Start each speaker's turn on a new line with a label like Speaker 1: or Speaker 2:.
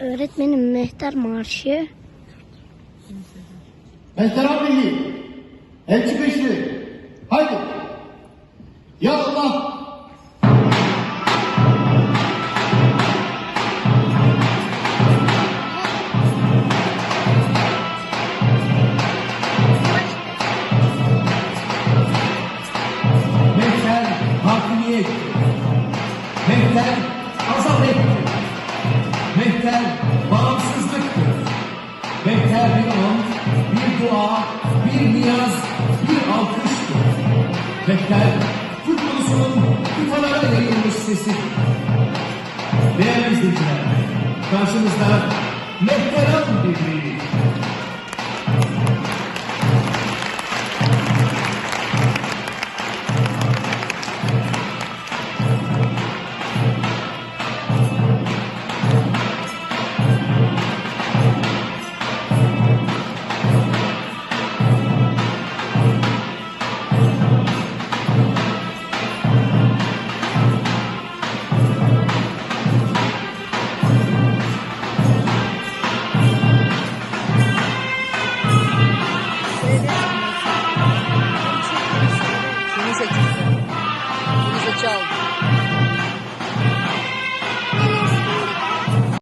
Speaker 1: Öğretmenim Mehter Marşı.
Speaker 2: Mehteran Milli. Elçi Beşli. Haydi. Ya Allah.
Speaker 3: Mehter hakimiyet. Mehter azamettir. Mehter bağımsızlıktır. Mehter bir an, bir dua, bir niyaz, bir alkıştır. Mehter Türk ulusunun kıtalara yayılmış sesidir. Değerli izleyiciler, karşınızda Mehteran Birliği.